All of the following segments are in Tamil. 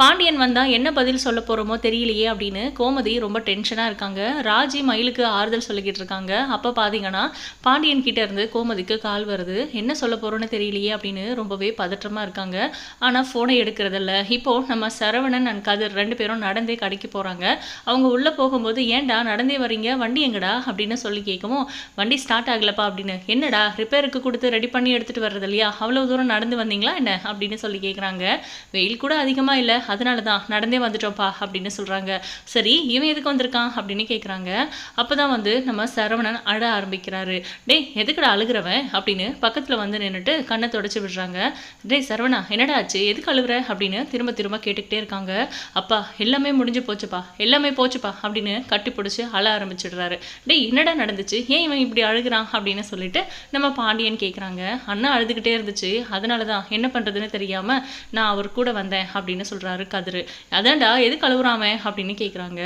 பாண்டியன் வந்தால் என்ன பதில் சொல்ல போகிறோமோ தெரியலையே அப்படின்னு கோமதி ரொம்ப டென்ஷனாக இருக்காங்க. ராஜி மயிலுக்கு ஆறுதல் சொல்லிக்கிட்டு இருக்காங்க. அப்போ பார்த்தீங்கன்னா பாண்டியன் கிட்டேருந்து கோமதிக்கு கால் வருது. என்ன சொல்ல போகிறோன்னு தெரியலையே அப்படின்னு ரொம்பவே பதற்றமாக இருக்காங்க. ஆனால் ஃபோனை எடுக்கிறதில்ல. இப்போது நம்ம சரவணன் அண்ட் கதிர் ரெண்டு பேரும் நடந்தே கடைக்கு போகிறாங்க அவங்க உள்ளே போகும்போது ஏன்டா நடந்தே வரீங்க வண்டி எங்கடா? அப்படின்னு சொல்லி கேட்கவும் வண்டி ஸ்டார்ட் ஆகலப்பா அப்படின்னு. என்னடா ரிப்பேருக்கு கொடுத்து ரெடி பண்ணி எடுத்துகிட்டு வர்றது இல்லையா அவ்வளோ தூரம் நடந்து வந்தீங்களா என்ன? அப்படின்னு சொல்லி கேட்குறாங்க வெயில் கூட அதிகமாக இல்லை. அதனால தான் நடந்தே வந்துட்டோம்ப்பா அப்படின்னு சொல்கிறாங்க சரி இவன் எதுக்கு வந்திருக்கான் அப்படின்னு கேட்குறாங்க அப்போ தான் வந்து நம்ம சரவணன் அழ ஆரம்பிக்கிறாரு. டேய் எதுக்குடா அழுகிறவன் அப்படின்னு பக்கத்தில் வந்து நின்றுட்டு கண்ணை தொடச்சி விடுறாங்க. டேய் சரவணா என்னடா ஆச்சு? எதுக்கு அழுகுற? அப்படின்னு திரும்ப திரும்ப கேட்டுக்கிட்டே இருக்காங்க. அப்பா எல்லாமே முடிஞ்சு போச்சுப்பா எல்லாமே போச்சுப்பா அப்படின்னு கட்டி பிடிச்சி அழ ஆரம்பிச்சிடுறாரு. டேய் என்னடா நடந்துச்சு? ஏன் இவன் இப்படி அழுகுறான் அப்படின்னு சொல்லிட்டு நம்ம பாண்டியன் கேட்குறாங்க அண்ணா அழுதுகிட்டே இருந்துச்சு. அதனால தான் என்ன பண்ணுறதுன்னு தெரியாமல் நான் அவர் கூட வந்தேன் அப்படின்னு சொல்கிறாரு கதிரு. அதான்டா எதுக்கு அழுகுறாம அப்படின்னு கேட்குறாங்க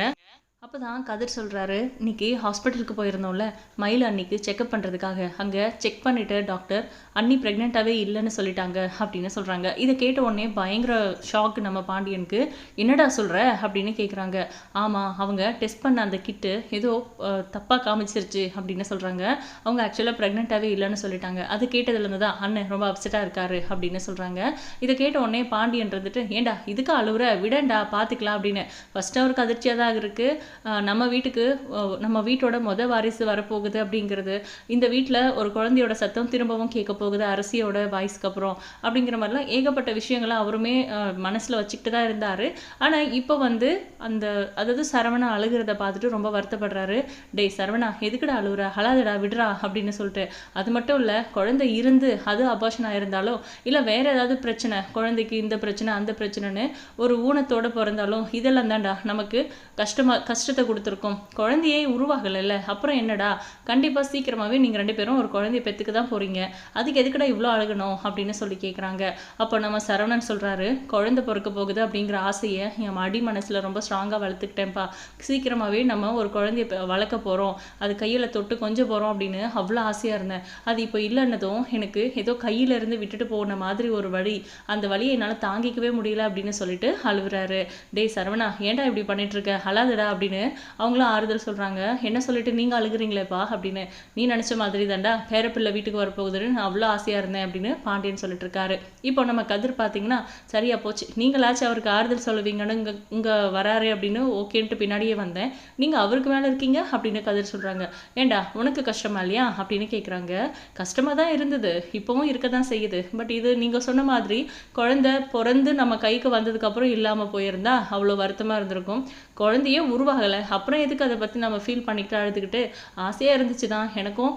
அப்போ தான் கதிர் சொல்கிறாரு இன்னைக்கு ஹாஸ்பிட்டலுக்கு போயிருந்தோம்ல மயில் அன்னைக்கு செக்அப் பண்ணுறதுக்காக அங்கே செக் பண்ணிவிட்டு டாக்டர் அன்னி ப்ரெக்னெண்ட்டாகவே இல்லைன்னு சொல்லிட்டாங்க அப்படின்னு சொல்கிறாங்க இதை கேட்ட உடனே பயங்கர ஷாக் நம்ம பாண்டியனுக்கு. என்னடா சொல்கிற அப்படின்னு கேட்குறாங்க ஆமாம் அவங்க டெஸ்ட் பண்ண அந்த கிட்டு ஏதோ தப்பாக காமிச்சிருச்சு அப்படின்னு சொல்கிறாங்க அவங்க ஆக்சுவலாக ப்ரெக்னெண்ட்டாகவே இல்லைன்னு சொல்லிட்டாங்க. அது கேட்டதுலேருந்து தான் அண்ணன் ரொம்ப அப்செட்டாக இருக்காரு அப்படின்னு சொல்கிறாங்க இதை கேட்ட உடனே பாண்டியன் இருந்துட்டு ஏண்டா இதுக்கு அழுவுற? விடண்டா பார்த்துக்கலாம் அப்படின்னு. ஃபஸ்ட்டு அவருக்கு அதிர்ச்சியாக தான் இருக்குது நம்ம வீட்டுக்கு நம்ம வீட்டோட மொத வாரிசு வரப்போகுது அப்படிங்கிறது இந்த வீட்டில் ஒரு குழந்தையோட சத்தம் திரும்பவும் கேட்க போகுது அரசியோட வாய்ஸ்க்கு அப்புறம் அப்படிங்கிற மாதிரிலாம் ஏகப்பட்ட விஷயங்களை அவருமே மனசில் வச்சுக்கிட்டு தான் இருந்தார். ஆனால் இப்போ வந்து அந்த அதாவது சரவணா அழுகிறத பார்த்துட்டு ரொம்ப வருத்தப்படுறாரு. டேய் சரவணா எதுக்குடா அழுகுற அழாதடா விடுறா அப்படின்னு சொல்லிட்டு. அது மட்டும் இல்லை குழந்தை இருந்து அது அபாஷனாக இருந்தாலும் இல்லை வேற ஏதாவது பிரச்சனை குழந்தைக்கு இந்த பிரச்சனை அந்த பிரச்சனைன்னு ஒரு ஊனத்தோட பிறந்தாலும் இதெல்லாம் தான்டா நமக்கு கஷ்டமா கஷ்டத்தை கொடுத்துருக்கோம். குழந்தையே உருவாகலைல்ல. அப்புறம் என்னடா? கண்டிப்பாக சீக்கிரமாகவே நீங்கள் ரெண்டு பேரும் ஒரு குழந்தைய பெற்றுக்க தான் போகிறீங்க அதுக்கு எதுக்குடா இவ்வளோ அழுகணும் அப்படின்னு சொல்லி கேட்குறாங்க அப்போ நம்ம சரவணன் சொல்கிறாரு குழந்தை பிறக்க போகுது அப்படிங்கிற ஆசையை என் அடி மனசில் ரொம்ப ஸ்ட்ராங்காக வளர்த்துக்கிட்டேன்ப்பா. சீக்கிரமாகவே நம்ம ஒரு குழந்தைய வளர்க்க போகிறோம் அது கையில் தொட்டு கொஞ்சம் போகிறோம் அப்படின்னு அவ்வளோ ஆசையாக இருந்தேன். அது இப்போ இல்லைன்னதும் எனக்கு ஏதோ கையிலேருந்து விட்டுட்டு போன மாதிரி ஒரு வழி. அந்த வழியை என்னால் தாங்கிக்கவே முடியல அப்படின்னு சொல்லிட்டு அழுவுறாரு. டேய் சரவணா ஏன்டா இப்படி பண்ணிட்டுருக்க அழாதடா அப்படின்னு அவங்களும் ஆறுதல் சொல்கிறாங்க என்ன சொல்லிட்டு நீங்கள் அழுகிறீங்களேப்பா அப்படின்னு. நீ நினச்ச மாதிரி தாண்டா பேரப்பிள்ளை வீட்டுக்கு வரப்போகுதுன்னு நான் அவ்வளோ ஆசையாக இருந்தேன் அப்படின்னு பாண்டியன் சொல்லிட்டு இருக்காரு. இப்போ நம்ம கதிர் பார்த்தீங்கன்னா சரியா போச்சு. நீங்களாச்சும் அவருக்கு ஆறுதல் சொல்லுவீங்கன்னு இங்கே இங்கே வராரு அப்படின்னு ஓகேன்ட்டு பின்னாடியே வந்தேன். நீங்கள் அவருக்கு மேலே இருக்கீங்க அப்படின்னு கதிர் சொல்கிறாங்க ஏண்டா உனக்கு கஷ்டமா இல்லையா அப்படின்னு கேட்குறாங்க கஷ்டமாக தான் இருந்தது. இப்போவும் இருக்க தான் செய்யுது. பட் இது நீங்கள் சொன்ன மாதிரி குழந்தை பிறந்து நம்ம கைக்கு வந்ததுக்கப்புறம் இல்லாமல் போயிருந்தா அவ்வளோ வருத்தமாக இருந்திருக்கும். குழந்தையே ஆகலை. அப்புறம் எதுக்கு அதை பற்றி நம்ம ஃபீல் பண்ணிக்கிட்டு அழுதுகிட்டு ஆசையாக இருந்துச்சு தான். எனக்கும்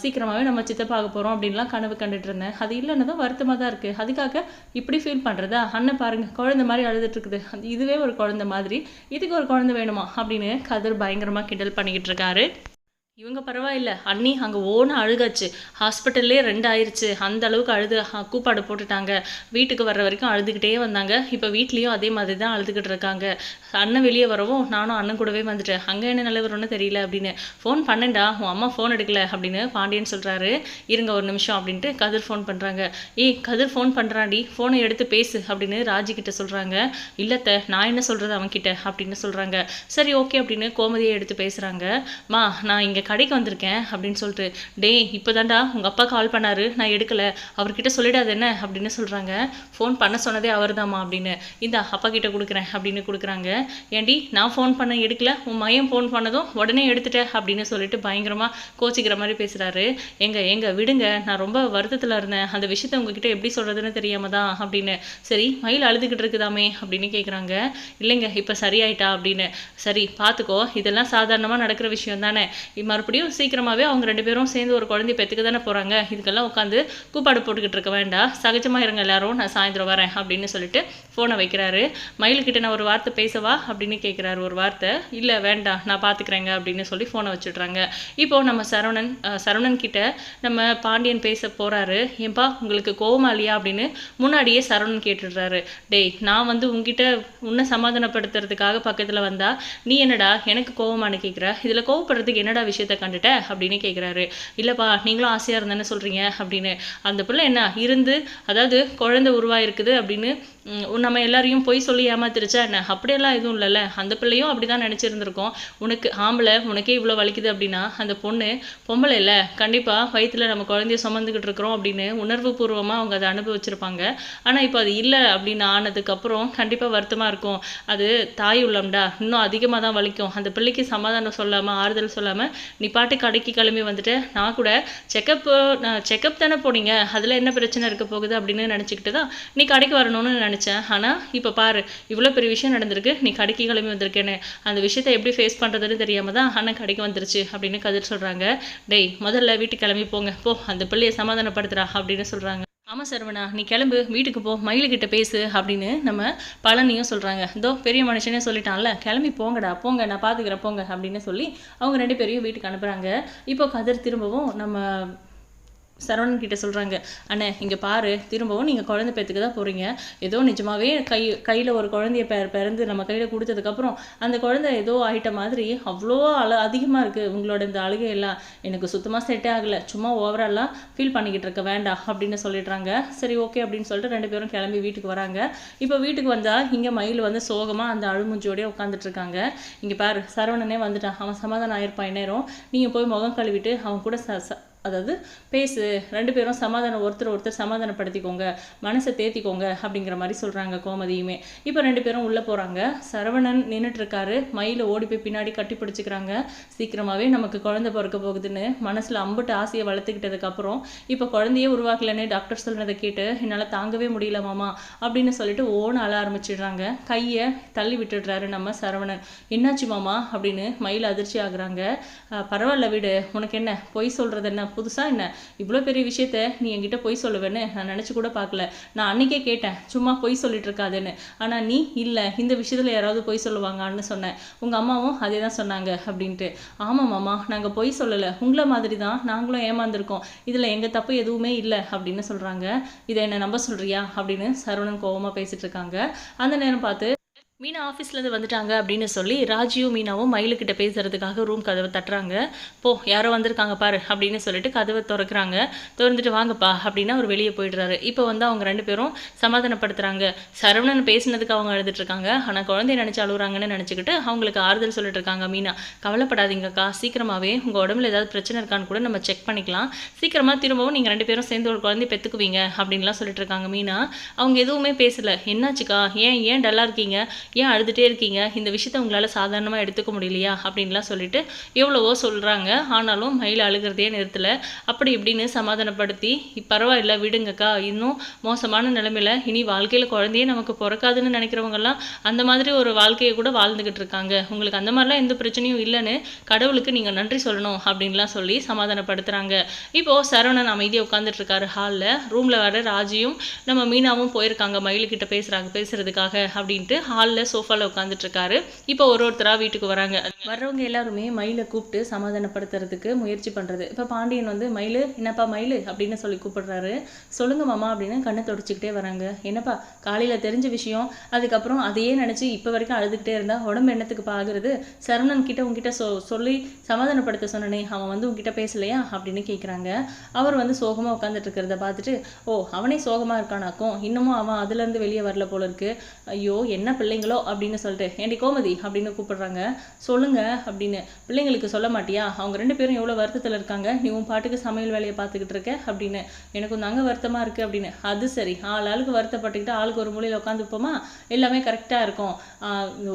சீக்கிரமாகவே நம்ம சித்தப்பாக போகிறோம் அப்படின்லாம் கனவு கண்டுட்டு இருந்தேன். அது இல்லைன்னு தான் வருத்தமாக தான் இருக்குது அதுக்காக இப்படி ஃபீல் பண்ணுறதா அண்ணன் பாருங்கள் குழந்த மாதிரி அழுதுட்டுருக்குது இதுவே ஒரு குழந்த மாதிரி. இதுக்கு ஒரு குழந்த வேணுமா? அப்படின்னு கதிர் பயங்கரமாக கிண்டல் பண்ணிக்கிட்டு இருக்காரு. இவங்க பரவாயில்ல. அண்ணி அங்கே ஓன அழுகாச்சு. ஹாஸ்பிட்டல்லே ரெண்டு ஆயிடுச்சு அந்த அளவுக்கு அழுது கூப்பாடு போட்டுட்டாங்க. வீட்டுக்கு வர்ற வரைக்கும் அழுதுகிட்டே வந்தாங்க. இப்போ வீட்லேயும் அதே மாதிரி தான் அழுதுகிட்டு இருக்காங்க. அண்ணன் வெளியே வரவும் நானும் அண்ணன் கூடவே வந்துட்டேன். அங்கே என்ன நிலவரம்னு தெரியல அப்படின்னு. ஃபோன் பண்ணேன்டா. உன் அம்மா ஃபோன் எடுக்கல. அப்படின்னு பாண்டியன் சொல்கிறாரு இருங்க ஒரு நிமிஷம். அப்படின்ட்டு கதிர் ஃபோன் பண்ணுறாங்க ஏய் கதிர் ஃபோன் பண்ணுறாண்டி ஃபோனை எடுத்து பேசு. அப்படின்னு ராஜி கிட்ட சொல்கிறாங்க இல்லத்த நான் என்ன சொல்கிறது அவன்கிட்ட? அப்படின்னு சொல்கிறாங்க சரி ஓகே. அப்படின்னு கோமதியை எடுத்து பேசுகிறாங்க மா நான் இங்கே கடைக்கு வந்திருக்கேன் அப்படின்னு சொல்லிட்டு டேய் இப்போ தாண்டா உங்கள் அப்பா கால் பண்ணாரு. நான் எடுக்கல. அவர்கிட்ட சொல்லிடாது என்ன? அப்படின்னு சொல்கிறாங்க ஃபோன் பண்ண சொன்னதே அவர்தாம்மா அப்படின்னு. இந்த அப்பா கிட்ட கொடுக்குறேன் அப்படின்னு கொடுக்குறாங்க. ஏண்டி நான் ஃபோன் பண்ண எடுக்கல. உன் மையம் ஃபோன் பண்ணதும் உடனே எடுத்துட்டேன் அப்படின்னு சொல்லிட்டு பயங்கரமாக கோச்சிக்கிற மாதிரி பேசுகிறாரு எங்கள் எங்கள் விடுங்க. நான் ரொம்ப வருத்தத்தில் இருந்தேன். அந்த விஷயத்த உங்ககிட்ட எப்படி சொல்கிறதுன்னு தெரியாம தான் அப்படின்னு. சரி மயில் அழுதுகிட்டு இருக்குதாமே அப்படின்னு கேட்குறாங்க இல்லைங்க இப்போ சரியாயிட்டா அப்படின்னு. சரி பார்த்துக்கோ இதெல்லாம் சாதாரணமாக நடக்கிற விஷயம் தானே மறுபடியும் சீக்கிரமாகவே அவங்க ரெண்டு பேரும் சேர்ந்து ஒரு குழந்தைய பெற்றுக்க தானே போகிறாங்க இதுக்கெல்லாம் உட்காந்து கூப்பாடு போட்டுக்கிட்டு இருக்க வேண்டாம். சகஜமாக இருங்க எல்லாரும் நான் சாயந்தரம் வரேன் அப்படின்னு சொல்லிட்டு ஃபோனை வைக்கிறாரு. மயிலுக்கிட்ட நான் ஒரு வார்த்தை பேசவா அப்படின்னு கேட்குறாரு ஒரு வார்த்தை. இல்லை வேண்டாம் நான் பார்த்துக்கிறேங்க அப்படின்னு சொல்லி ஃபோனை வச்சுட்றாங்க. இப்போ நம்ம சரவணன் சரவணன் கிட்ட நம்ம பாண்டியன் பேச போகிறாரு ஏன்பா உங்களுக்கு கோவமா இல்லையா அப்படின்னு முன்னாடியே சரவணன் கேட்டுடுறாரு. டேய் நான் வந்து உங்ககிட்ட உன்னை சமாதானப்படுத்துறதுக்காக பக்கத்தில் வந்தா நீ என்னடா எனக்கு கோவமானு கேட்குற இதில் கோவப்படுறதுக்கு என்னடா விஷயம் விஷயத்த கண்டுட்ட அப்படின்னு கேட்குறாரு இல்லைப்பா நீங்களும் ஆசையாக இருந்தேன்னு சொல்கிறீங்க அப்படின்னு. அந்த பிள்ளை என்ன இருந்து அதாவது குழந்தை உருவாயிருக்குது அப்படின்னு நம்ம எல்லாரையும் பொய் சொல்லி ஏமாத்திருச்சா? என்ன அப்படியெல்லாம் எதுவும் இல்லைல்ல? அந்த பிள்ளையும் அப்படி தான் நினச்சிருந்துருக்கோம். உனக்கு ஆம்பளை உனக்கே இவ்வளோ வலிக்குது அப்படின்னா அந்த பொண்ணு பொம்பளை இல்லை. கண்டிப்பாக வயிற்றில் நம்ம குழந்தைய சுமந்துக்கிட்டு இருக்கிறோம் அப்படின்னு உணர்வு பூர்வமாக அவங்க அதை அனுபவிச்சிருப்பாங்க. ஆனால் இப்போ அது இல்லை அப்படின்னு ஆனதுக்கப்புறம் கண்டிப்பாக வருத்தமாக இருக்கும். அது தாய் உள்ளம்டா இன்னும் அதிகமாக தான் வலிக்கும். அந்த பிள்ளைக்கு சமாதானம் சொல்லாமல் ஆறுதல் சொல்லாமல் நீ பாட்டு கடைக்கு கிளம்பி வந்துட்டு நான் கூட செக்கப் செக்கப் தானே போனீங்க? அதில் என்ன பிரச்சனை இருக்க போகுது அப்படின்னு நினச்சிக்கிட்டு தான் நீ கடைக்கு வரணும்னு நினச்சேன். ஆனால் இப்போ பாரு இவ்வளோ பெரிய விஷயம் நடந்திருக்கு. நீ கடைக்கு கிளம்பி வந்திருக்கேன்னு. அந்த விஷயத்தை எப்படி ஃபேஸ் பண்ணுறதுன்னு தெரியாமல் தான் அண்ணன் கடைக்கு வந்துருச்சு அப்படின்னு கதிர் சொல்கிறாங்க டேய் முதல்ல வீட்டுக்கு கிளம்பி போங்க. போ அந்த பிள்ளையை சமாதானப்படுத்துறா அப்படின்னு சொல்கிறாங்க ஆமாம் சரவணா நீ கிளம்பு வீட்டுக்கு போ மயிலுக்கிட்ட பேசு அப்படின்னு நம்ம பழனியும் சொல்கிறாங்க இதோ பெரிய மனுஷனே சொல்லிட்டான்ல கிளம்பி போங்கடா போங்க நான் பார்த்துக்கிறேன் போங்க அப்படின்னு சொல்லி அவங்க ரெண்டு பேரையும் வீட்டுக்கு அனுப்புகிறாங்க இப்போ கதிர் திரும்பவும் நம்ம சரவணன் கிட்ட சொல்கிறாங்க அண்ணே இங்கே பாரு திரும்பவும் நீங்கள் குழந்தை பேத்துக்கு தான் போகிறீங்க ஏதோ நிஜமாகவே கை கையில் ஒரு குழந்தைய பெ பிறந்து நம்ம கையில் கொடுத்ததுக்கப்புறம் அந்த குழந்தை ஏதோ ஆகிட்ட மாதிரி அவ்வளோ அழ அதிகமாக இருக்குது உங்களோட இந்த அழுகையெல்லாம் எனக்கு சுத்தமாக செட்டே ஆகலை. சும்மா ஓவராலாக ஃபீல் பண்ணிக்கிட்டு இருக்க வேண்டாம் அப்படின்னு சொல்லிடுறாங்க. சரி ஓகே அப்படின்னு சொல்லிட்டு ரெண்டு பேரும் கிளம்பி வீட்டுக்கு வராங்க. இப்போ வீட்டுக்கு வந்தால் இங்கே மயில் வந்து சோகமாக அந்த அழுமுஞ்சோடய உட்காந்துட்டு இருக்காங்க. இங்கே பாரு சரவணனே வந்துட்டான். அவன் சமாதானம் ஆயிருப்பான் நேரம் நீங்கள் போய் முகம் கழுவிட்டு அவன் கூட ச ச- அதாவது பேசு ரெண்டு பேரும் சமாதானம் ஒருத்தர் ஒருத்தர் சமாதானப்படுத்திக்கோங்க மனசை தேத்திக்கோங்க அப்படிங்கிற மாதிரி சொல்கிறாங்க கோமதியுமே. இப்போ ரெண்டு பேரும் உள்ளே போகிறாங்க சரவணன் நின்றுட்டு இருக்காரு மயிலை ஓடி போய் பின்னாடி கட்டி பிடிச்சிக்கிறாங்க. சீக்கிரமாகவே நமக்கு குழந்தை பிறக்க போகுதுன்னு மனசில் அம்புட்டு ஆசையை வளர்த்துக்கிட்டதுக்கப்புறம் இப்போ குழந்தையே உருவாக்கலன்னு டாக்டர் சொல்கிறத கேட்டு என்னால் தாங்கவே முடியல மாமா அப்படின்னு சொல்லிட்டு ஓன அழ ஆரம்பிச்சிடுறாங்க. கையை தள்ளி விட்டுடுறாரு நம்ம சரவணன். என்னாச்சு மாமா? அப்படின்னு மயில் அதிர்ச்சி ஆகுறாங்க. பரவாயில்ல விடு. உனக்கு என்ன? பொய் சொல்கிறது என்ன புதுசாக என்ன? இவ்வளோ பெரிய விஷயத்த நீ என்கிட்ட பொய் சொல்லுவேன்னு நான் நினச்சி கூட பார்க்கல. நான் அன்னைக்கே கேட்டேன் சும்மா பொய் சொல்லிட்டு இருக்காதுன்னு. ஆனால் நீ இல்லை இந்த விஷயத்தில் யாராவது பொய் சொல்லுவாங்கன்னு சொன்னேன். உங்கள் அம்மாவும் அதே தான் சொன்னாங்க அப்படின்ட்டு. ஆமாம் மாமா நாங்கள் பொய் சொல்லலை. உங்களை மாதிரி தான் நாங்களும் ஏமாந்துருக்கோம். இதில் எங்கள் தப்பு எதுவுமே இல்லை அப்படின்னு சொல்கிறாங்க இதை என்னை நம்ப சொல்கிறியா அப்படின்னு சரவணன் கோபமாக பேசிகிட்டு இருக்காங்க. அந்த நேரம் பார்த்து மீனா ஆஃபீஸ்லேருந்து வந்துட்டாங்க அப்படின்னு சொல்லி ராஜியும் மீனாவும் மயிலுக்கிட்ட பேசுகிறதுக்காக ரூம் கதவை தட்டுறாங்க. போ யாரோ வந்திருக்காங்க பாரு அப்படின்னு சொல்லிட்டு கதவை திறக்கிறாங்க. திறந்துட்டு வாங்கப்பா அப்படின்னு அவர் வெளியே போயிடுறாரு. இப்போ வந்து அவங்க ரெண்டு பேரும் சமாதானப்படுத்துகிறாங்க சரவணன் பேசினதுக்கு அவங்க அழுதுட்ருக்காங்க ஆனால் குழந்தைய நினச்சி அழுகுறாங்கன்னு நினச்சிக்கிட்டு அவங்களுக்கு ஆறுதல் சொல்லிட்டு இருக்காங்க மீனா. கவலைப்படாதீங்கக்கா சீக்கிரமாகவே உங்கள் உடம்புல ஏதாவது பிரச்சனை இருக்கான்னு கூட நம்ம செக் பண்ணிக்கலாம். சீக்கிரமாக திரும்பவும் நீங்கள் ரெண்டு பேரும் சேர்ந்து ஒரு குழந்தைய பெற்றுக்குவீங்க அப்படின்லாம் சொல்லிட்டு இருக்காங்க மீனா. அவங்க எதுவுமே பேசலை. என்னாச்சுக்கா? ஏன் ஏன் டல்லாக இருக்கீங்க? ஏன் அழுதுகிட்டே இருக்கீங்க? இந்த விஷயத்த உங்களால் சாதாரணமாக எடுத்துக்க முடியலையா? அப்படின்லாம் சொல்லிட்டு எவ்வளவோ சொல்கிறாங்க ஆனாலும் மயில் அழுகிறதே நிறுத்தலை. அப்படி இப்படின்னு சமாதானப்படுத்தி பரவாயில்ல விடுங்கக்கா. இன்னும் மோசமான நிலைமையில இனி வாழ்க்கையில் குழந்தையே நமக்கு பிறக்காதுன்னு நினைக்கிறவங்கெல்லாம் அந்த மாதிரி ஒரு வாழ்க்கையை கூட வாழ்ந்துக்கிட்டு இருக்காங்க. உங்களுக்கு அந்த மாதிரிலாம் எந்த பிரச்சனையும் இல்லைன்னு கடவுளுக்கு நீங்கள் நன்றி சொல்லணும் அப்படின்லாம் சொல்லி சமாதானப்படுத்துகிறாங்க இப்போது சரவணன் அமைதியாக உட்காந்துட்டு இருக்காரு ஹாலில். ரூமில் வர ராஜியும் நம்ம மீனாவும் போயிருக்காங்க. மயிலுக்கிட்ட பேசுகிறாங்க பேசுகிறதுக்காக அப்படின்ட்டு ஹாலில் சோஃபாவில் உட்காந்துட்டு இருக்காரு இப்போ ஒரு ஒருத்தராக வீட்டுக்கு வராங்க. வர்றவங்க எல்லாருமே மயிலை கூப்பிட்டு சமாதானப்படுத்துறதுக்கு முயற்சி பண்ணுறது இப்போ பாண்டியன் வந்து மயில் என்னப்பா மயில்? அப்படின்னு சொல்லி கூப்பிடுறாரு. சொல்லுங்க மாமா அப்படின்னு கண்ணை தொடச்சிக்கிட்டே வராங்க. என்னப்பா காலையில் தெரிஞ்ச விஷயம். அதுக்கப்புறம் அதையே நினச்சி இப்போ வரைக்கும் அழுதுகிட்டே இருந்தா உடம்பு என்னத்துக்கு பாகுறது சரவணன் கிட்ட உங்ககிட்ட சொ சொல்லி சமாதானப்படுத்த சொன்னனே அவன் வந்து உங்ககிட்ட பேசலையா? அப்படின்னு கேட்குறாங்க அவர் வந்து சோகமாக உட்காந்துட்டு இருக்கிறத பார்த்துட்டு ஓ அவனே சோகமாக இருக்கானாக்கும் இன்னமும் அவன் அதுலேருந்து வெளியே வரல போல இருக்கு. ஐயோ என்ன ஹலோ அப்படின்னு சொல்லிட்டு ஏண்டி கோமதி? அப்படின்னு கூப்பிடுறாங்க. சொல்லுங்க அப்படின்னு. பிள்ளைங்களுக்கு சொல்ல மாட்டியா? அவங்க ரெண்டு பேரும் எவ்வளோ வருத்தத்தில் இருக்காங்க? நீ உன் பாட்டுக்கு சமையல் வேலையை பார்த்துக்கிட்டு இருக்க? அப்படின்னு. எனக்கும் தாங்க வருத்தமாக இருக்குது அப்படின்னு. அது சரி. ஆள் ஆளுக்கு வருத்தப்பட்டுக்கிட்டு ஆளுக்கு ஒரு மூலையில் உட்காந்துப்போமா எல்லாமே கரெக்டாக இருக்கும்.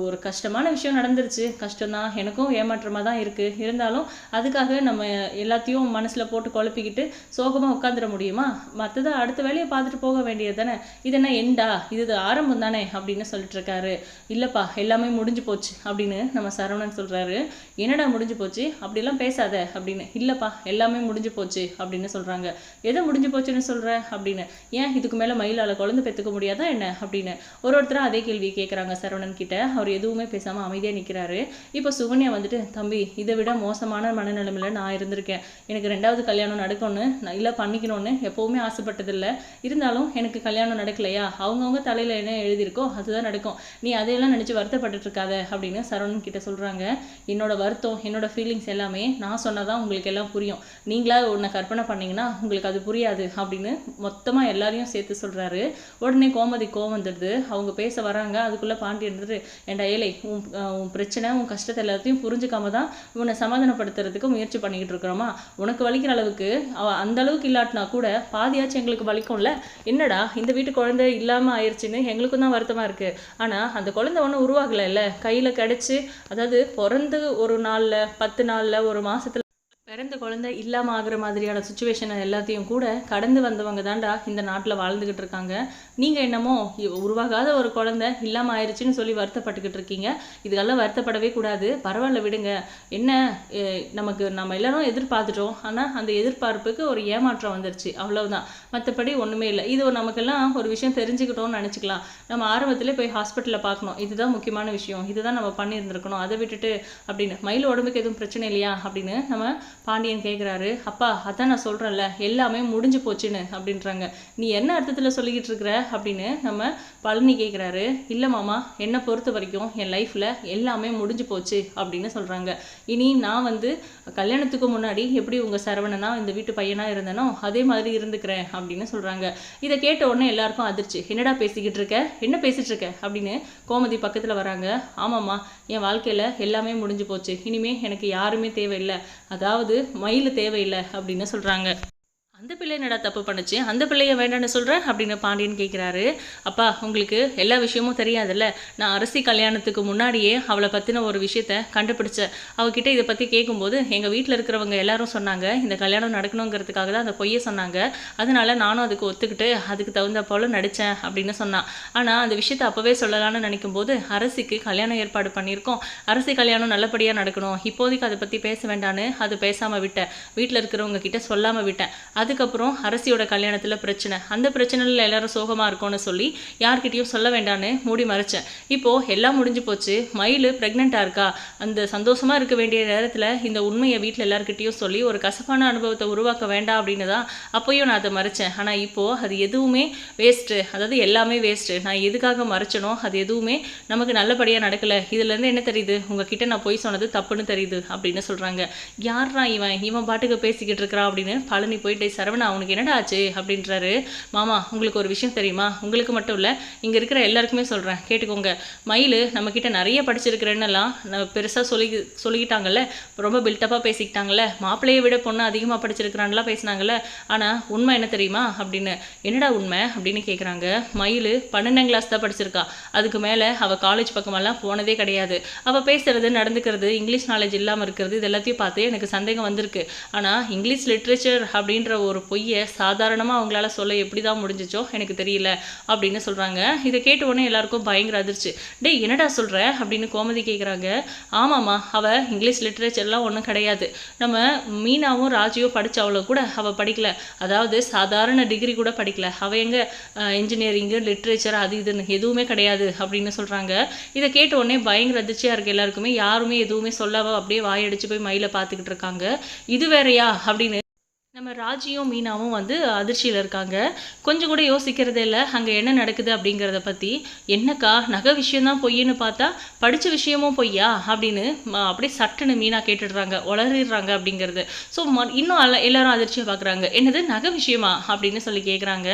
ஒரு கஷ்டமான விஷயம் நடந்துருச்சு. கஷ்டம்தான் எனக்கும் ஏமாற்றமாக தான் இருக்குது இருந்தாலும் அதுக்காக நம்ம எல்லாத்தையும் மனசில் போட்டு குழப்பிக்கிட்டு சோகமாக உட்காந்துட முடியுமா? மற்றதை அடுத்த வேலையை பார்த்துட்டு போக வேண்டியது தானே. இது என்ன எண்டா? இது ஆரம்பம் தானே அப்படின்னு சொல்லிட்டு இருக்காரு. இல்லைப்பா எல்லாமே முடிஞ்சு போச்சு அப்படின்னு நம்ம சரவணன் சொல்கிறாரு என்னடா முடிஞ்சு போச்சு? அப்படிலாம் பேசாத அப்படின்னு. இல்லைப்பா எல்லாமே முடிஞ்சு போச்சு அப்படின்னு சொல்கிறாங்க எதை முடிஞ்சு போச்சுன்னு சொல்கிற அப்படின்னு? ஏன் இதுக்கு மேலே மயிலால் குழந்தை பெற்றுக்க முடியாதா என்ன அப்படின்னு? ஒரு ஒருத்தராக அதே கேள்வி கேட்குறாங்க சரவணன் கிட்ட. அவர் எதுவுமே பேசாமல் அமைதியாக நிற்கிறாரு இப்போ சுகன்யா வந்துட்டு தம்பி இதை விட மோசமான மனநிலைமையில் நான் இருந்திருக்கேன். எனக்கு ரெண்டாவது கல்யாணம் நடக்கணும்னு நான் இல்லை பண்ணிக்கணும்னு எப்போவுமே ஆசைப்பட்டதில்லை. இருந்தாலும் எனக்கு கல்யாணம் நடக்கலையா? அவங்கவுங்க தலையில் என்ன எழுதியிருக்கோ அதுதான் நடக்கும். நீ அதையெல்லாம் நினச்சி வருத்தப்பட்டுட்டு இருக்காத அப்படின்னு சரவணன் கிட்ட சொல்கிறாங்க என்னோட வருத்தம் என்னோட ஃபீலிங்ஸ் எல்லாமே நான் சொன்னதான் உங்களுக்கு எல்லாம் புரியும். நீங்களா உன்னை கற்பனை பண்ணிங்கன்னா உங்களுக்கு அது புரியாது அப்படின்னு மொத்தமாக எல்லாரையும் சேர்த்து சொல்கிறாரு உடனே கோமதி கோவம் வந்துடுது. அவங்க பேச வராங்க. அதுக்குள்ளே பாண்டி இருந்துட்டு ஏண்டா ஏழை உன் உன் பிரச்சனை உன் கஷ்டத்தை எல்லாத்தையும் புரிஞ்சுக்காம தான் உன்னை சமாதானப்படுத்துறதுக்கு முயற்சி பண்ணிக்கிட்டு இருக்கிறோமா? உனக்கு வலிக்கிற அளவுக்கு அவ அந்த அளவுக்கு இல்லாட்டினா கூட பாதியாச்சும் எங்களுக்கு வலிக்கும்ல. என்னடா இந்த வீட்டு குழந்தை இல்லாமல் ஆயிடுச்சுன்னு எங்களுக்கும் தான் வருத்தமாக இருக்குது ஆனால் அந்த குழந்தை ஒன்றும் உருவாகலைல்ல? கையில் கிடச்சி அதாவது பிறந்து ஒரு நாளில் பத்து நாளில் ஒரு மாசத்துல பிறந்த குழந்தை இல்லாமல் ஆகிற மாதிரியான சுச்சுவேஷனை எல்லாத்தையும் கூட கடந்து வந்தவங்க தாண்டா இந்த நாட்டில் வாழ்ந்துக்கிட்டு இருக்காங்க. நீங்கள் என்னமோ உருவாகாத ஒரு குழந்தை இல்லாமல் ஆயிடுச்சுன்னு சொல்லி வருத்தப்பட்டுக்கிட்டு இருக்கீங்க. இதுக்கெல்லாம் வருத்தப்படவே கூடாது. பரவாயில்ல விடுங்க. என்ன நமக்கு நம்ம எல்லாரும் எதிர்பார்த்துட்டோம். ஆனால் அந்த எதிர்பார்ப்புக்கு ஒரு ஏமாற்றம் வந்துருச்சு. அவ்வளவுதான். மற்றபடி ஒன்றுமே இல்லை. இது ஒரு நமக்கெல்லாம் ஒரு விஷயம் தெரிஞ்சுக்கிட்டோம்னு நினச்சிக்கலாம். நம்ம ஆரம்பத்தில் போய் ஹாஸ்பிட்டலில் பார்க்கணும். இதுதான் முக்கியமான விஷயம். இதுதான் நம்ம பண்ணியிருந்திருக்கணும். அதை விட்டுட்டு அப்படின்னு. மயில் உடம்புக்கு எதுவும் பிரச்சனை இல்லையா அப்படின்னு நம்ம பாண்டியன் கேட்குறாரு அப்பா அதான் நான் சொல்கிறேன்ல எல்லாமே முடிஞ்சு போச்சுன்னு அப்படின்றாங்க. நீ என்ன அர்த்தத்தில் சொல்லிக்கிட்டு இருக்கிற? அப்படின்னு நம்ம பழனி கேட்குறாரு இல்லை மாமா என்னை பொறுத்த வரைக்கும் என் லைஃப்பில் எல்லாமே முடிஞ்சு போச்சு அப்படின்னு சொல்கிறாங்க இனி நான் வந்து கல்யாணத்துக்கு முன்னாடி எப்படி உங்கள் சரவணனா இந்த வீட்டு பையனாக இருந்தேனோ அதே மாதிரி இருந்துக்கிறேன் அப்படின்னு சொல்கிறாங்க இதை கேட்ட உடனே எல்லாருக்கும் அதிர்ச்சி. என்னடா பேசிக்கிட்டு இருக்க? என்ன பேசிகிட்டு இருக்க? அப்படின்னு கோமதி பக்கத்தில் வராங்க. ஆமாம்மா என் வாழ்க்கையில் எல்லாமே முடிஞ்சு போச்சு. இனிமே எனக்கு யாருமே தேவையில்லை. அதாவது மயில் தேவையில்லை அப்படின்னு சொல்கிறாங்க அந்த பிள்ளை என்னடா தப்பு பண்ணுச்சு? அந்த பிள்ளைய வேண்டாம்னு சொல்கிற அப்படின்னு பாண்டியன் கேட்குறாரு அப்பா உங்களுக்கு எல்லா விஷயமும் தெரியாதுல்ல? நான் அரசி கல்யாணத்துக்கு முன்னாடியே அவளை பற்றின ஒரு விஷயத்த கண்டுபிடிச்சேன் அவகிட்ட இதை பற்றி கேட்கும்போது எங்கள் வீட்டில் இருக்கிறவங்க எல்லாரும் சொன்னாங்க இந்த கல்யாணம் நடக்கணுங்கிறதுக்காக தான் அந்த பொய்யை சொன்னாங்க. அதனால நானும் அதுக்கு ஒத்துக்கிட்டு அதுக்கு தகுந்த போல் நடித்தேன் அப்படின்னு சொன்னான் ஆனால் அந்த விஷயத்தை அப்போவே சொல்லலான்னு நினைக்கும் போது அரசிக்கு கல்யாணம் ஏற்பாடு பண்ணியிருக்கோம். அரசி கல்யாணம் நல்லபடியாக நடக்கணும். இப்போதைக்கு அதை பற்றி பேச வேண்டான்னு அது பேசாமல் விட்டேன். வீட்டில் இருக்கிறவங்க கிட்ட சொல்லாமல் விட்டேன். அதுக்கப்புறம் அரசியோட கல்யாணத்தில் பிரச்சனை. அந்த பிரச்சனையில் எல்லாரும் சோகமாக இருக்கோன்னு சொல்லி யார்கிட்டயும் சொல்ல வேண்டான்னு மூடி மறைச்சேன். இப்போது எல்லாம் முடிஞ்சு போச்சு. மயில் ப்ரெக்னெண்ட்டாக இருக்கா? அந்த சந்தோஷமாக இருக்க வேண்டிய நேரத்தில் இந்த உண்மையை வீட்டில் எல்லாருக்கிட்டேயும் சொல்லி ஒரு கசப்பான அனுபவத்தை உருவாக்க வேண்டாம் அப்படின்னு தான் அப்போயும் நான் அதை மறைச்சேன். ஆனால் இப்போது அது எதுவுமே வேஸ்ட்டு அதாவது எல்லாமே வேஸ்ட்டு நான் எதுக்காக மறைச்சனோ அது எதுவுமே நமக்கு நல்லபடியாக நடக்கலை. இதுலேருந்து என்ன தெரியுது? உங்ககிட்ட நான் பொய் சொன்னது தப்புன்னு தெரியுது அப்படின்னு சொல்கிறாங்க யார்ரா இவன்? இவன் பாட்டுக்கு பேசிக்கிட்டு இருக்கிறான் அப்படின்னு பழனி போயிட்டு சரவணா அவனுக்கு என்னடா ஆச்சு? அப்படின்றாரு. மாமா உங்களுக்கு ஒரு விஷயம் தெரியுமா? உங்களுக்கு மட்டும் இல்லை இங்கே இருக்கிற எல்லாருக்குமே சொல்கிறேன் கேட்டுக்கோங்க. மயில் நம்மக்கிட்ட நிறைய படிச்சிருக்கிறேன்னெல்லாம் நான் பெருசாக சொல்லி சொல்லிக்கிட்டாங்கல்ல ரொம்ப பில்டப்பாக பேசிக்கிட்டாங்கல்ல மாப்பிள்ளையை விட பொண்ணு அதிகமாக படிச்சிருக்கிறான்லாம் பேசினாங்கல்ல ஆனால் உண்மை என்ன தெரியுமா? அப்படின்னு என்னடா உண்மை? அப்படின்னு கேட்குறாங்க மயில் பன்னெண்டாம் கிளாஸ் தான் படிச்சிருக்கா. அதுக்கு மேலே அவள் காலேஜ் பக்கமெல்லாம் போனதே கிடையாது. அவள் பேசுறது நடந்துக்கிறது இங்கிலீஷ் நாலேஜ் இல்லாமல் இருக்கிறது இது எல்லாத்தையும் பார்த்து எனக்கு சந்தேகம் வந்திருக்கு. ஆனால் இங்கிலீஷ் லிட்ரேச்சர் அப்படின்ற ஒரு பொய்யை சாதாரணமாக அவங்களால சொல்ல எப்படி தான் முடிஞ்சிச்சோ எனக்கு தெரியல அப்படின்னு சொல்கிறாங்க இதை கேட்ட உடனே எல்லாருக்கும் பயங்கர அதிர்ச்சி. டே என்னடா சொல்கிற அப்படின்னு கோமதி கேட்குறாங்க ஆமாம்மா அவள் இங்கிலீஷ் லிட்ரேச்சர்லாம் ஒன்றும் கிடையாது. நம்ம மீனாவும் ராஜியும் படித்தவளோ கூட அவள் படிக்கல. அதாவது சாதாரண டிகிரி கூட படிக்கல. அவள் எங்கே இன்ஜினியரிங்கு லிட்ரேச்சர் அது இதுன்னு எதுவுமே கிடையாது அப்படின்னு சொல்கிறாங்க இதை கேட்ட உடனே பயங்கர அதிர்ச்சியாக இருக்குது எல்லாருக்குமே யாருமே எதுவுமே சொல்லாம அப்படியே வாயடிச்சு போய் மயிலை பார்த்துக்கிட்டு இருக்காங்க. இது வேறயா? அப்படின்னு நம்ம ராஜியும் மீனாவும் வந்து அதிர்ச்சியில் இருக்காங்க. கொஞ்சம் கூட யோசிக்கிறதே இல்லை. அங்கே என்ன நடக்குது அப்படிங்கிறத பற்றி என்னக்கா நகை விஷயந்தான் பொய்ன்னு பார்த்தா படித்த விஷயமும் பொய்யா? அப்படின்னு அப்படியே சட்டுன்னு மீனா கேட்டுடுறாங்க. உளறிடுறாங்க அப்படிங்கிறது. ஸோ இன்னும் அல்ல எல்லாரும் அதிர்ச்சியாக பார்க்குறாங்க என்னது நகை விஷயமா? அப்படின்னு சொல்லி கேட்குறாங்க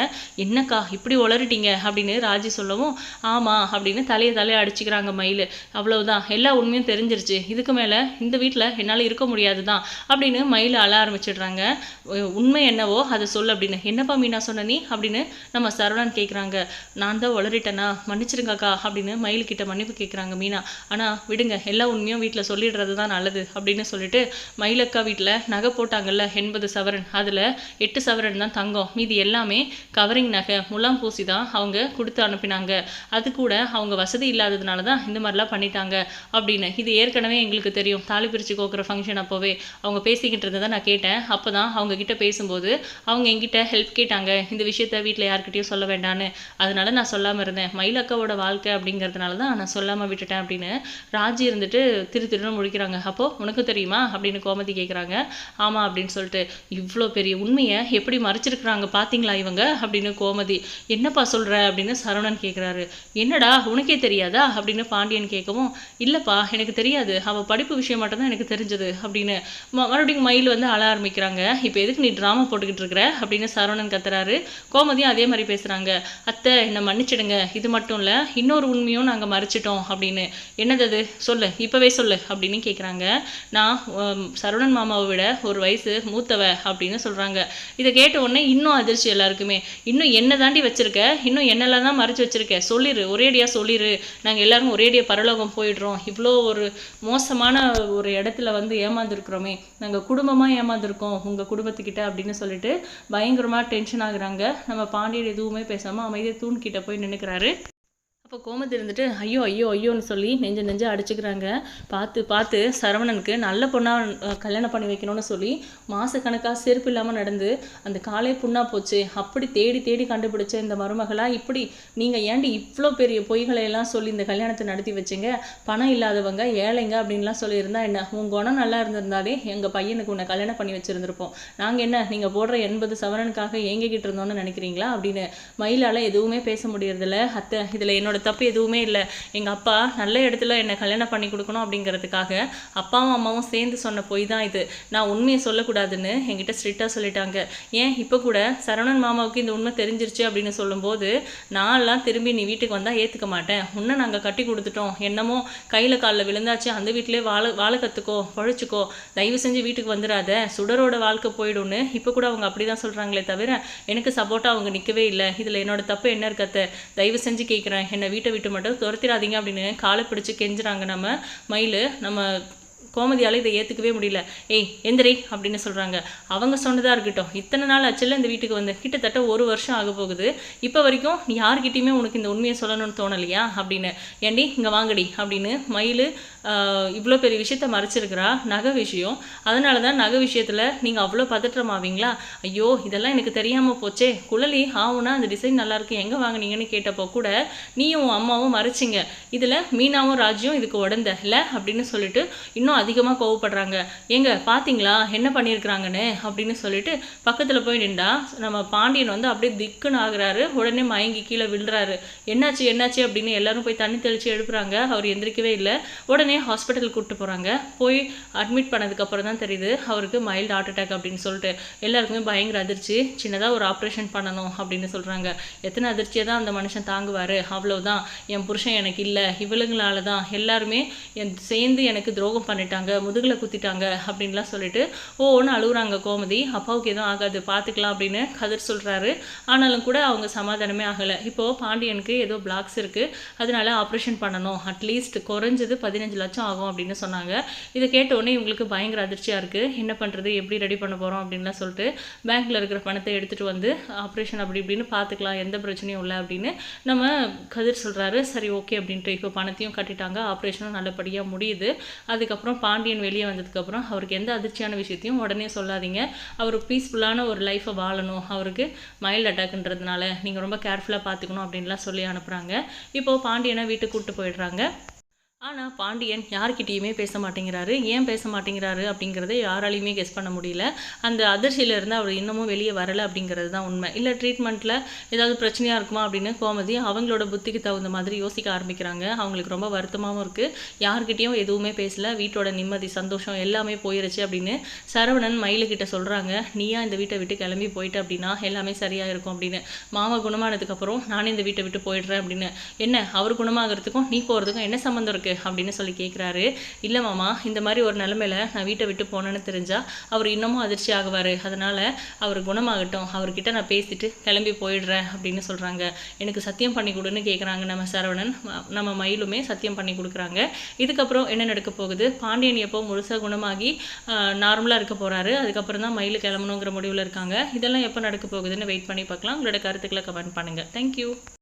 என்னக்கா இப்படி உளறிட்டீங்க? அப்படின்னு ராஜி சொல்லவும் ஆமாம் அப்படின்னு தலையை தலையை அடிச்சுக்கிறாங்க மயில். அவ்வளவுதான். எல்லா உண்மையும் தெரிஞ்சிருச்சு. இதுக்கு மேலே இந்த வீட்டில் என்னால் இருக்க முடியாது தான் அப்படின்னு மயில் அழ ஆரம்பிச்சிடுறாங்க. உண்மை என்னவோ அதை சொல்லு அப்படின்னு. என்னப்பா மீனா சொன்ன நீ? அப்படின்னு நம்ம சரவணன் கேட்குறாங்க நான் தான் வளரிட்டேனா? மன்னிச்சிருங்கக்கா அப்படின்னு மயில் கிட்ட மன்னிப்பு கேட்குறாங்க மீனா. ஆனால் விடுங்க எல்லா உண்மையும் வீட்டில் சொல்லிடுறது தான் நல்லது அப்படின்னு சொல்லிட்டு மயிலக்கா வீட்டில் நகை போட்டாங்கல்ல எண்பது சவரன். அதில் எட்டு சவரன் தான் தங்கம். மீதி எல்லாமே கவரிங் நகை முலாம் பூசி தான் அவங்க கொடுத்து அனுப்பினாங்க. அது கூட அவங்க வசதி இல்லாததுனால தான் இந்த மாதிரிலாம் பண்ணிட்டாங்க அப்படின்னு. இது ஏற்கனவே எங்களுக்கு தெரியும். தாலி பிரித்து கோக்குற ஃபங்க்ஷன் அப்போவே. அவங்க பேசிக்கிட்டு இருந்ததை நான் கேட்டேன். அப்போ தான் அவங்க கிட்ட பேசும்போது அவங்க என்கிட்ட ஹெல்ப் கேட்டாங்க. இந்த விஷயத்த வீட்டில் யார்கிட்டயும் சொல்ல வேண்டான்னு. அதனால நான் சொல்லாமல் இருந்தேன். மயில் அக்காவோட வாழ்க்கை அப்படிங்கிறதுனால தான் நான் சொல்லாமல் விட்டுட்டேன் அப்படின்னு ராஜி இருந்துட்டு திரு திருன்னு முழிக்கிறாங்க. அப்போது உனக்கு தெரியுமா? அப்படின்னு கோமதி கேட்குறாங்க ஆமாம் அப்படின்னு சொல்லிட்டு இவ்வளோ பெரிய உண்மையை எப்படி மறைச்சிருக்கிறாங்க பார்த்தீங்களா இவங்க? அப்படின்னு கோமதி என்னப்பா சொல்கிற அப்படின்னு சரவணன் கேட்குறாரு என்னடா உனக்கே தெரியாதா? அப்படின்னு பாண்டியன் கேட்கவும் இல்லைப்பா எனக்கு தெரியாது. அவள் படிப்பு விஷயம் மட்டும்தான் எனக்கு தெரிஞ்சது. அப்படின்னு மறுபடியும் மயில் வந்து அழ ஆரம்பிக்கிறாங்க. இப்போ எதுக்கு நீ ட்ராமா போட்டுக்கிட்டு இருக்கிற? அப்படின்னு சரவணன் கத்துறாரு. கோமதியும் அதே மாதிரி பேசுகிறாங்க அத்தை என்னை மன்னிச்சிடுங்க. இது மட்டும் இல்லை இன்னொரு உண்மையும் நாங்கள் மறைச்சிட்டோம் அப்படின்னு. என்னது அது? சொல்லு. இப்போவே சொல்லு அப்படின்னு கேட்குறாங்க நான் சரவணன் மாமாவை விட ஒரு வயசு மூத்தவ அப்படின்னு சொல்கிறாங்க இதை கேட்ட உடனே இன்னும் அதிர்ச்சி எல்லாருக்குமே. இன்னும் என்ன தாண்டி வச்சிருக்க? இன்னும் என்னெல்லாம் தான் மறைச்சு வச்சுருக்க? சொல்லிடு ஒரேடியாக சொல்லிடு நாங்கள் எல்லாரும் ஒரேடியாக பரலோகம் போயிடுறோம். இவ்வளோ ஒரு மோசமான ஒரு இடத்துல வந்து ஏமாந்துருக்குறோமே. நாங்கள் குடும்பமாக ஏமாந்துருக்கோம். உங்கள் குடும்பத்துக்கிட்ட அப்படின்னு சொல்லிட்டு பயங்கரமாக டென்ஷன் ஆகுறாங்க. நம்ம பாண்டியன் எதுவுமே பேசாமல் அமைதியாக தூண்கிட்ட போய் நின்றுக்கிறாரு அப்போ கோமதி இருந்துட்டு ஐயோ ஐயோ ஐயோன்னு சொல்லி நெஞ்ச நெஞ்ச அடிச்சுக்கிறாங்க. பார்த்து பார்த்து சரவணனுக்கு நல்ல பொண்ணாக கல்யாணம் பண்ணி வைக்கணும்னு சொல்லி மாதக்கணக்காக செருப்பு இல்லாமல் நடந்து அந்த காலே புண்ணா போச்சு. அப்படி தேடி தேடி கண்டுபிடிச்ச இந்த மருமகளாக இப்படி நீங்கள் ஏண்டி இவ்வளோ பெரிய பொய்களை எல்லாம் சொல்லி இந்த கல்யாணத்தை நடத்தி வச்சீங்க? பணம் இல்லாதவங்க ஏழைங்க அப்படின்லாம் சொல்லியிருந்தா என்ன? உன் குணம் நல்லா இருந்திருந்தாலே எங்கள் பையனுக்கு உன்னை கல்யாணம் பண்ணி வச்சுருந்துருப்போம். நாங்கள் என்ன நீங்கள் போடுற எண்பது சவரனுக்காக ஏங்கிக்கிட்டு இருந்தோம்னு நினைக்கிறீங்களா? அப்படின்னு மயிலால் எதுவுமே பேச முடியறதில்ல. அத்தை இதில் என்னோட தப்பு எதுவுமே இல்லை. எங்கள் அப்பா நல்ல இடத்துல என்னை கல்யாணம் பண்ணி கொடுக்கணும் அப்படிங்கிறதுக்காக அப்பாவும் அம்மாவும் சேர்ந்து சொன்ன பொய் தான் இது. நான் உண்மையை சொல்லக்கூடாதுன்னு என்கிட்ட ஸ்ட்ரிக்டாக சொல்லிட்டாங்க. ஏன்? இப்போ கூட சரவணன் மாமாவுக்கு இந்த உண்மை தெரிஞ்சிருச்சு அப்படின்னு சொல்லும்போது நான்லாம் திரும்பி நீ வீட்டுக்கு வந்தால் ஏற்றுக்க மாட்டேன். உன்னை நாங்கள் கட்டி கொடுத்துட்டோம். என்னமோ கையில் காலில் விழுந்தாச்சு. அந்த வீட்டிலே வாழ வாழ கற்றுக்கோ பழிச்சுக்கோ. தயவு செஞ்சு வீட்டுக்கு வந்துடாத. சுடரோட வாழ்க்கை போயிடும்னு இப்போ கூட அவங்க அப்படி தான் சொல்கிறாங்களே தவிர எனக்கு சப்போர்ட்டாக அவங்க நிற்கவே இல்லை. இதில் என்னோட தப்பு என்ன இருக்கத்த தயவு செஞ்சு கேட்குறேன் என்னை வீட்டை விட்டு மட்டும் துரத்திடாதீங்க அப்படின்னு காலை பிடிச்சி கெஞ்சுறாங்க நம்ம மயில். நம்ம கோமதியால் இதை ஏற்றுக்கவே முடியல. ஏய் எந்திரி அப்படின்னு சொல்கிறாங்க அவங்க சொன்னதாக இருக்கட்டும். இத்தனை நாள் ஆச்சுல இந்த வீட்டுக்கு வந்து. கிட்டத்தட்ட ஒரு வருஷம் ஆக போகுது. இப்போ வரைக்கும் நீ யார்கிட்டயுமே உனக்கு இந்த உண்மையை சொல்லணும்னு தோணலையா அப்படின்னு. ஏண்டி இங்கே வாங்கடி அப்படின்னு மயில் இவ்வளோ பெரிய விஷயத்த மறைச்சிருக்கிறா நகை விஷயம். அதனால தான் நகை விஷயத்தில் நீங்கள் அவ்வளோ பதற்றமாவீங்களா? ஐயோ இதெல்லாம் எனக்கு தெரியாமல் போச்சே. குழலி ஆவுனா அந்த டிசைன் நல்லாயிருக்கு எங்கே வாங்குனீங்கன்னு கேட்டப்போ கூட நீயும் உன் அம்மாவும் மறைச்சிங்க. இதில் மீனாவும் ராஜியும் இதுக்கு உடந்த இல்லை? அப்படின்னு சொல்லிட்டு இன்னும் அதிகமாக கோவப்படுறாங்க. ஏங்க பார்த்தீங்களா என்ன பண்ணியிருக்கிறாங்கன்னு? அப்படின்னு சொல்லிட்டு பக்கத்தில் போய் நின்றா நம்ம பாண்டியன் வந்து அப்படியே திக்குன்னு ஆகுறாரு. உடனே மயங்கி கீழே விழுறாரு. என்னாச்சு என்னாச்சு அப்படின்னு எல்லாரும் போய் தண்ணி தெளித்து எழுப்புறாங்க. அவர் எந்திரிக்கவே இல்லை. உடனே ஹாஸ்பிட்டல் கூப்பிட்டு போகிறாங்க போய் அட்மிட் பண்ணதுக்கப்புறம் தான் தெரியுது அவருக்கு மைல்டு ஹார்ட் அட்டாக் அப்படின்னு சொல்லிட்டு. எல்லாருக்குமே பயங்கர அதிர்ச்சி. சின்னதாக ஒரு ஆப்ரேஷன் பண்ணணும் அப்படின்னு சொல்கிறாங்க எத்தனை அதிர்ச்சியை தான் அந்த மனுஷன் தாங்குவார்? அவ்வளோதான் என் புருஷன் எனக்கு இல்லை. இவளுங்களால தான் எல்லாருமே என் சேர்ந்து எனக்கு துரோகம் பண்ணிட்டாங்க முதுகில் குத்திட்டாங்க அப்படின்லாம் சொல்லிட்டு ஓன்னு அழுகுறாங்க கோமதி. அப்பாவுக்கு எதுவும் ஆகாது. பார்த்துக்கலாம் அப்படின்னு கதிர் சொல்கிறாரு ஆனாலும் கூட அவங்க சமாதானமே ஆகலை. இப்போது பாண்டியனுக்கு ஏதோ பிளாக்ஸ் இருக்குது அதனால ஆப்ரேஷன் பண்ணணும். அட்லீஸ்ட் குறைஞ்சது பதினஞ்சு லட்சம் ஆகும் அப்படின்னு சொன்னாங்க. இதை கேட்ட உடனே இவங்களுக்கு பயங்கர அதிர்ச்சியாக இருக்குது என்ன பண்ணுறது எப்படி ரெடி பண்ண போகிறோம் அப்படின்லாம் சொல்லிட்டு பேங்க்கில் இருக்கிற பணத்தை எடுத்துகிட்டு வந்து ஆப்ரேஷன் அப்படி இப்படின்னு பார்த்துக்கலாம் எந்த பிரச்சனையும் இல்லை அப்படின்னு நம்ம கதிர் சொல்கிறாரு சரி ஓகே அப்படின்ட்டு இப்போ பணத்தையும் கட்டிட்டாங்க. ஆப்ரேஷனும் நல்லபடியாக முடியுது. அதுக்கப்புறம் பாண்டியன் வெளியே வந்ததுக்கப்புறம் அவருக்கு எந்த அதிர்ச்சியான விஷயத்தையும் உடனே சொல்லாதீங்க. அவர் பீஸ்ஃபுல்லான ஒரு லைஃப்பை வாழணும். அவருக்கு மைல்டு அட்டாக்ன்றதுனால நீங்கள் ரொம்ப கேர்ஃபுல்லாக பார்த்துக்கணும் அப்படின்லாம் சொல்லி அனுப்புகிறாங்க இப்போது பாண்டியனை வீட்டுக்கு கூப்பிட்டு போயிடுறாங்க. ஆனால் பாண்டியன் யார்கிட்டேயுமே பேச மாட்டேங்கிறாரு. ஏன் பேச மாட்டேங்கிறாரு அப்படிங்கிறத யாராலையுமே கெஸ் பண்ண முடியல. அந்த அதிர்ச்சியிலேருந்து அவர் இன்னமும் வெளியே வரலை அப்படிங்கிறது தான் உண்மை. இல்லை ட்ரீட்மெண்ட்டில் ஏதாவது பிரச்சனையாக இருக்குமா அப்படின்னு கோமதி அவங்களோட புத்திக்கு தகுந்த மாதிரி யோசிக்க ஆரம்பிக்கிறாங்க. அவங்களுக்கு ரொம்ப வருத்தமாகவும் இருக்குது யார்கிட்டேயும் எதுவுமே பேசல. வீட்டோட நிம்மதி சந்தோஷம் எல்லாமே போயிருச்சு அப்படின்னு சரவணன் மயிலுக்கிட்ட சொல்கிறாங்க நீயா இந்த வீட்டை விட்டு கிளம்பி போயிட்டு அப்படின்னா எல்லாமே சரியாக இருக்கும் அப்படின்னு. மாமா குணமானதுக்கப்புறம் நானே இந்த வீட்டை விட்டு போயிடுறேன் அப்படின்னு. என்ன? அவர் குணமாகறதுக்கும் நீ போகிறதுக்கும் என்ன சம்மந்தம் இருக்குது அப்படின்னு சொல்லி கேட்குறாரு இல்லை மாமா இந்த மாதிரி ஒரு நிலமையில நான் வீட்டை விட்டு போனேன்னு தெரிஞ்சா அவர் இன்னமும் அதிர்ச்சி ஆகுவார். அதனால் அவர் குணமாகட்டும். அவர்கிட்ட நான் பேசிட்டு கிளம்பி போயிடுறேன் அப்படின்னு சொல்கிறாங்க எனக்கு சத்தியம் பண்ணி கொடுன்னு கேட்குறாங்க நம்ம சரவணன். நம்ம மயிலுமே சத்தியம் பண்ணி கொடுக்குறாங்க. இதுக்கப்புறம் என்ன நடக்க போகுது? பாண்டியன் எப்போ முழுசாக குணமாகி நார்மலாக இருக்க போகிறாரு அதுக்கப்புறம் தான் மயில் கிளம்பணுங்கிற முடிவில் இருக்காங்க. இதெல்லாம் எப்போ நடக்க போகுதுன்னு வெயிட் பண்ணி பார்க்கலாம். உங்களோட கருத்துக்களை கமெண்ட் பண்ணுங்கள் தேங்க்யூ